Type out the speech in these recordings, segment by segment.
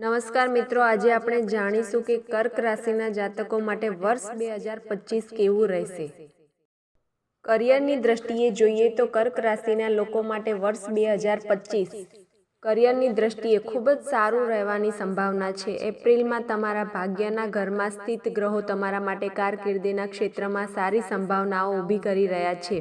નમસ્કાર મિત્રો, આજે આપણે જાણીશું કે કર્ક રાશિના જાતકો માટે વર્ષ બે હજાર પચીસ કેવું રહેશે. કરિયરની દ્રષ્ટિએ જોઈએ તો કર્ક રાશિના લોકો માટે વર્ષ બે હજાર પચીસ કરિયરની દ્રષ્ટિએ ખૂબ જ સારું રહેવાની સંભાવના છે. એપ્રિલમાં તમારા ભાગ્યના ઘરમાં સ્થિત ગ્રહો તમારા માટે કારકિર્દીના ક્ષેત્રમાં સારી સંભાવનાઓ ઊભી કરી રહ્યા છે.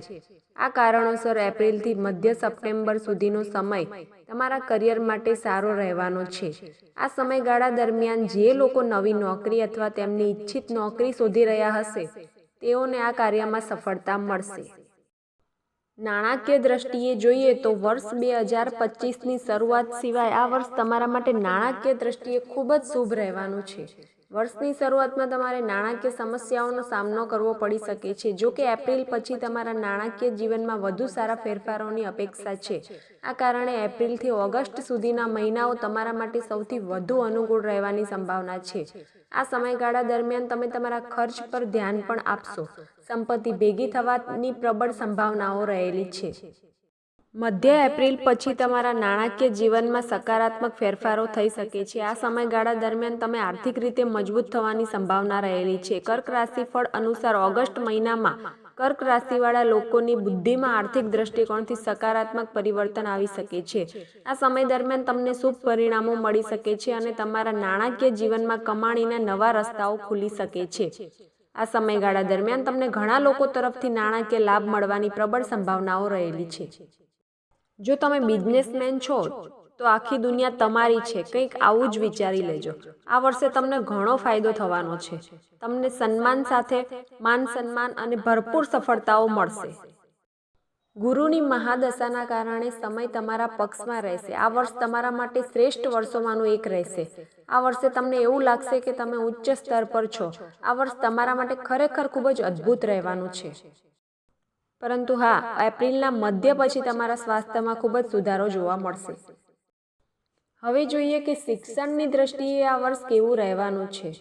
આ કારણોસર એપ્રિલથી મધ્ય સપ્ટેમ્બર સુધીનો સમય તમારા કરિયર માટે સારો રહેવાનો છે. આ સમયગાળા દરમિયાન જે લોકો નવી નોકરી અથવા તેમની ઈચ્છિત નોકરી શોધી રહ્યા હશે, તેઓને આ કાર્યમાં સફળતા મળશે. નાણાકીય દ્રષ્ટિએ જોઈએ તો વર્ષ બે હજાર પચીસની શરૂઆત સિવાય આ વર્ષ તમારા માટે નાણાકીય દ્રષ્ટિએ ખૂબ જ શુભ રહેવાનું છે. વર્ષની શરૂઆતમાં તમારે નાણાકીય સમસ્યાઓનો સામનો કરવો પડી શકે છે. જો કે એપ્રિલ પછી તમારા નાણાકીય જીવનમાં વધુ સારા ફેરફારોની અપેક્ષા છે. આ કારણે એપ્રિલથી ઓગસ્ટ સુધીના મહિનાઓ તમારા માટે સૌથી વધુ અનુકૂળ રહેવાની સંભાવના છે. આ સમયગાળા દરમિયાન તમે તમારા ખર્ચ પર ધ્યાન પણ આપશો. સંપત્તિ ભેગી થવાની પ્રબળ સંભાવનાઓ રહેલી છે. મધ્ય એપ્રિલ પછી તમારા નાણાકીય જીવનમાં સકારાત્મક ફેરફારો થઈ શકે છે. આ સમયગાળા દરમિયાન તમે આર્થિક રીતે મજબૂત થવાની સંભાવના રહેલી છે. કર્ક રાશિફળ અનુસાર ઓગસ્ટ મહિનામાં કર્ક રાશિવાળા લોકોની બુદ્ધિમાં આર્થિક દ્રષ્ટિકોણથી સકારાત્મક પરિવર્તન આવી શકે છે. આ સમય દરમિયાન તમને શુભ પરિણામો મળી શકે છે અને તમારા નાણાકીય જીવનમાં કમાણીના નવા રસ્તાઓ ખુલી શકે છે. આ સમયગાળા દરમિયાન તમને ઘણા લોકો તરફથી નાણાકીય લાભ મળવાની પ્રબળ સંભાવનાઓ રહેલી છે. જો તમે બિઝનેસમેન છો તો આખી દુનિયા તમારી છે. કંઈક આવું જ વિચારી લેજો. આ વર્ષે તમને ઘણો ફાયદો થવાનો છે. તમને સન્માન સાથે માન સન્માન અને ભરપૂર સફળતાઓ મળશે. ગુરુની મહાદશાના કારણે સમય તમારા પક્ષમાં રહેશે. આ વર્ષ તમારા માટે શ્રેષ્ઠ વર્ષોમાંનું એક રહેશે. આ વર્ષે તમને એવું લાગશે કે તમે ઉચ્ચ સ્તર પર છો. આ વર્ષ તમારા માટે ખરેખર ખૂબ જ અદ્ભુત રહેવાનું છે. પરંતુ હા, એપ્રિલના મધ્ય પછી તમારા સ્વાસ્થ્યમાં ખૂબ જ સુધારો જોવા મળશે. હવે જોઈએ કે શિક્ષણની દ્રષ્ટિએ આ વર્ષ કેવું રહેવાનું છે.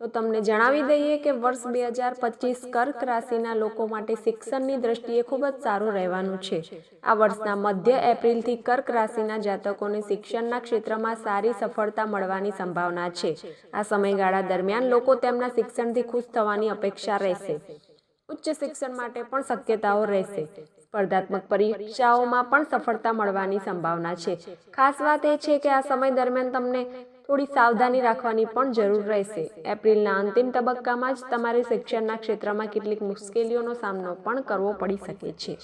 તો તમને જણાવી દઈએ કે વર્ષ બે હજાર પચીસ કર્ક રાશિના લોકો માટે શિક્ષણની દ્રષ્ટિએ ખૂબ જ સારું રહેવાનું છે. આ વર્ષના મધ્ય એપ્રિલથી કર્ક રાશિના જાતકોને શિક્ષણના ક્ષેત્રમાં સારી સફળતા મળવાની સંભાવના છે. આ સમયગાળા દરમિયાન લોકો તેમના શિક્ષણથી ખુશ થવાની અપેક્ષા રહેશે. ઉચ્ચ શિક્ષણ માટે પણ શક્યતાઓ રહેશે. સ્પર્ધાત્મક પરીક્ષાઓમાં પણ સફળતા મળવાની સંભાવના છે. ખાસ વાત એ છે કે આ સમય દરમિયાન તમને થોડી સાવધાની રાખવાની પણ જરૂર રહેશે. એપ્રિલના અંતિમ તબક્કામાં જ તમારે શિક્ષણના ક્ષેત્રમાં કેટલીક મુશ્કેલીઓનો સામનો પણ કરવો પડી શકે છે.